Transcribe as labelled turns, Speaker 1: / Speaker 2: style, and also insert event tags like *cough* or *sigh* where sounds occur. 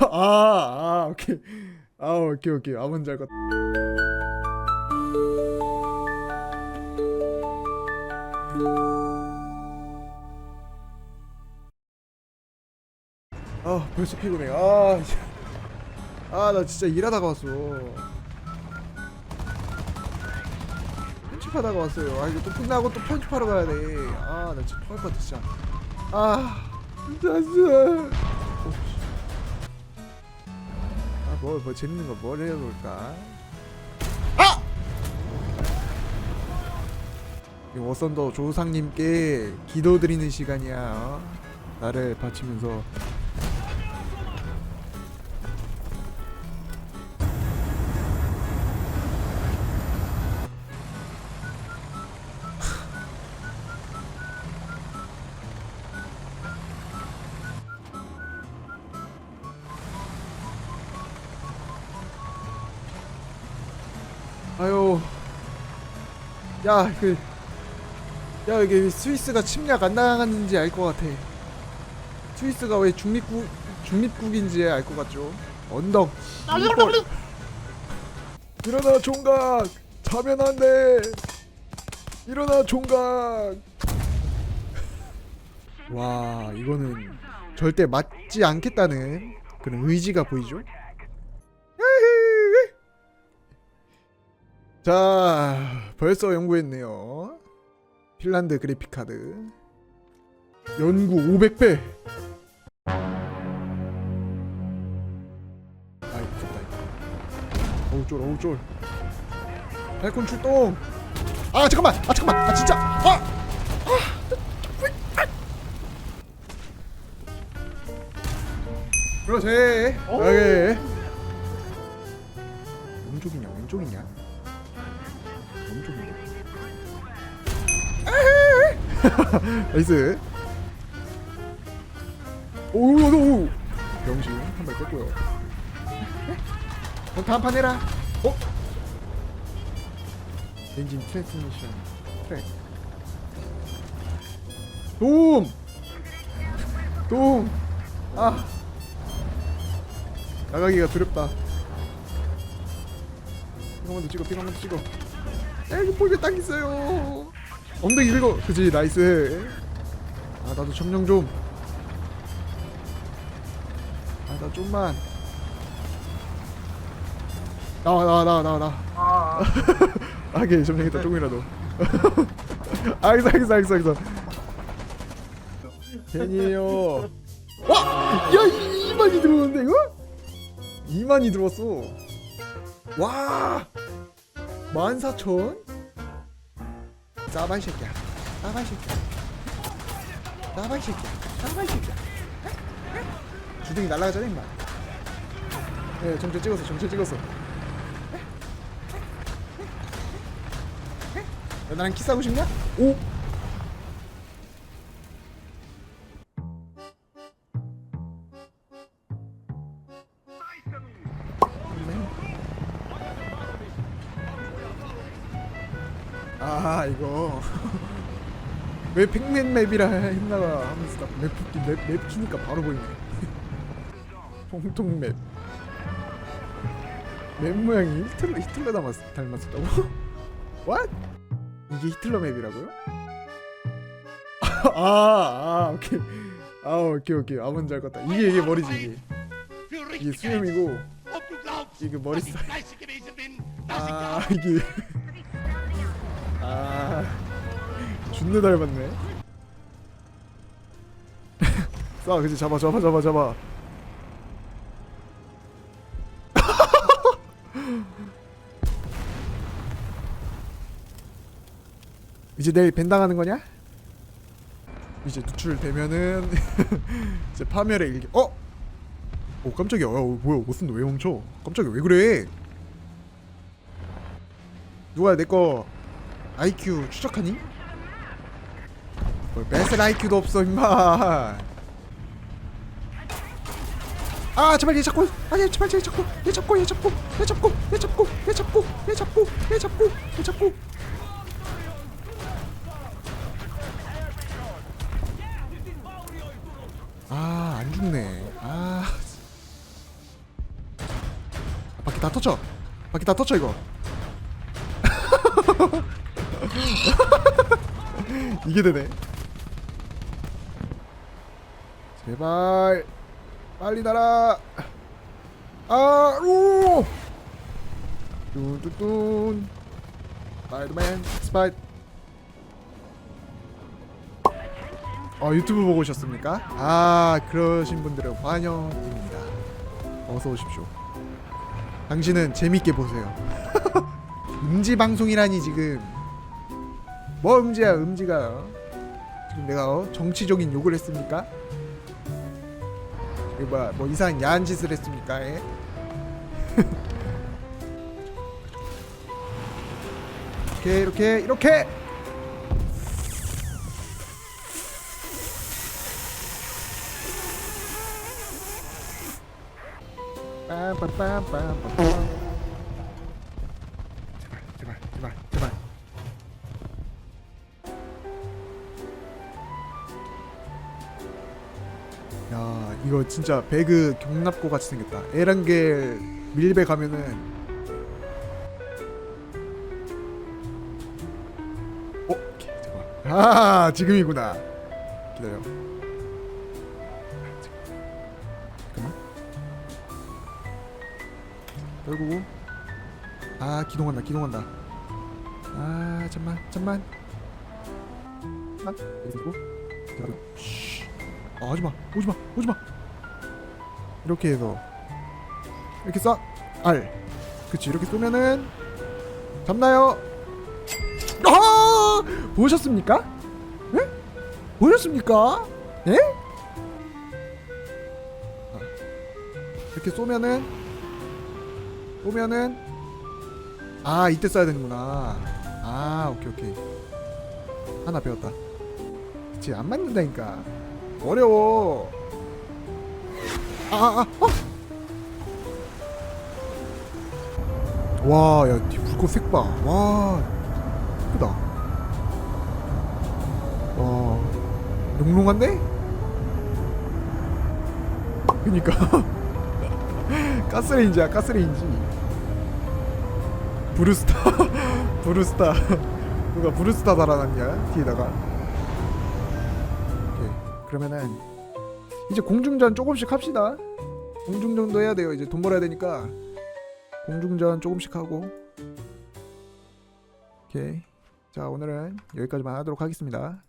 Speaker 1: 아, 아, 오케이. 아, 오케이, 오케이. 아, 뭔지 알 것. 같아. 아, 벌써 피곤해. 아, 씨. 아, 나 진짜 일하다가 왔어. 편집하다가 왔어요. 아, 이거 또 끝나고 또 편집하러 가야 돼. 아, 나 진짜 토할 것 같아, 진짜. 아, 진짜, 뭐, 뭐 재밌는 거 뭘 해볼까? 아! 이 워선더 조상님께 기도드리는 시간이야. 어? 나를 바치면서 아유. 야 그 야 이게 스위스가 침략 안 당하는지 알 것 같아. 스위스가 왜 중립국 중립국인지 알 것 같죠? 언덕. 이벌. 일어나 종각. 자면 안돼. 일어나 종각. *laughs* 와 이거는 절대 맞지 않겠다는 그런 의지가 보이죠 자, 벌써 연구했네요. 핀란드 그래픽 카드. 연구 500배. 아이, 좋다. 어우 쫄, 어우 쫄. 발콘 출동. 아, 잠깐만. 아, 잠깐만. 아, 진짜. 아! 아! 그렇지. 오케이. 왼쪽이냐, 왼쪽이냐? 왼쪽인데. *laughs* 나이스. 오오오. 병신 한발 뺐고요. 그럼 다음 판 해라. 어? 엔진 트랜스미션 트랙. 도움. 도움. 아. 나가기가 두렵다. 핑 한번 더 찍어, 핑 한번 더 찍어. 야 이거 볼에 딱 있어요. 엉덩이 긁어 그지? 나이스. 아 나도 점령 좀아 나 좀만. 나와 나와 나와 나와 나와.
Speaker 2: 아,
Speaker 1: 아. *laughs* 오케이 점령했다 조금이라도. 알겠어 알겠어 알겠어 알겠어. 괜히요. 와! 야 2만이 들어오는데 이거? 2만이 들어왔어. 와 14,000? 싸발 새끼야 싸발 새끼야 싸발 새끼야 싸발 새끼야 주둥이 날라가잖아 임마 네 정체 찍었어 정체 찍었어 야, 나랑 키스하고 싶냐? 오! 아 이거 왜 팩맨 맵이라 했나봐 하면서 딱맵 맵, 맵 키니까 바로 보이네 통통 맵. 맵 모양이 히틀러 히틀러 닮았 닮았었다고? What? 이게 히틀러 맵이라고요? 아, 아 오케이 아 오케이 오케이 아 뭔지 알것 같다 이게 이게 머리지 이게 이게 수염이고 이게 머리 스타일 아 이게 준내 닮았네. *laughs* 쏴 그치 잡아 잡아 잡아 잡아. *laughs* 이제 내일 벤당하는 거냐? 이제 누출되면은 *laughs* 이제 파멸의 일기. 어? 오 깜짝이야. 야, 어, 뭐야 옷은 왜 훔쳐 깜짝이야. 왜 그래? 누가 내 거 IQ 추적하니? 뭘 뺏을 IQ도 없어 임마. 아 제발 얘 잡고 아얘 제발 얘 잡고 얘 잡고 얘 잡고 얘 잡고 얘 잡고 얘 잡고 얘 잡고 얘 잡고 얘 잡고. 아안 죽네. 아. 바퀴 다 터쳐 바퀴 다 터쳐 이거. *laughs* 이게 되네 제발. 빨리 날아. 아우 뚠뚠뚠 스파이더맨 스파이 어 유튜브 보고 오셨습니까? 아 그러신 분들은 환영입니다. 어서 오십시오. 당신은 재밌게 보세요. *laughs* 음지 방송이라니 지금. 뭐 음지야 음지가? 지금 내가 어? 정치적인 욕을 했습니까? 이거 뭐야 뭐 이상한 야한 짓을 했습니까? 예? *laughs* 이렇게 이렇게 이렇게 빰빰빰빰빰 야 이거 진짜 배그 경납고 같이 생겼다. 에란겔 밀배 가면은 어? 잠깐 아 지금이구나. 기다려. 잠깐만. 떨구고. 아 기동한다 기동한다. 아 잠만 잠만. 잠만. 그리고. 쉬. 아, 하지마 오지마 오지마. 이렇게 해서. 이렇게 쏴 R 그치 이렇게 쏘면은 잡나요? 아! 보셨습니까? 예? 보셨습니까? 예? 아, 이렇게 쏘면은 쏘면은 아 이때 쏴야 되는구나. 아 오케이 오케이. 하나 배웠다. 그치 안 맞는다니까 어려워. 아아 아, 아. 와야 불꽃 색봐와 예쁘다. 와 용롱한데? 그니까. *laughs* 가스레인지야 가스레인지. 브루스타 *laughs* 브루스타. 누가 브루스타 달아놨냐? 뒤에다가 그러면은 이제 공중전 조금씩 합시다. 공중전도 해야 돼요. 이제 돈 벌어야 되니까. 공중전 조금씩 하고. 오케이. 자 오늘은 여기까지만 하도록 하겠습니다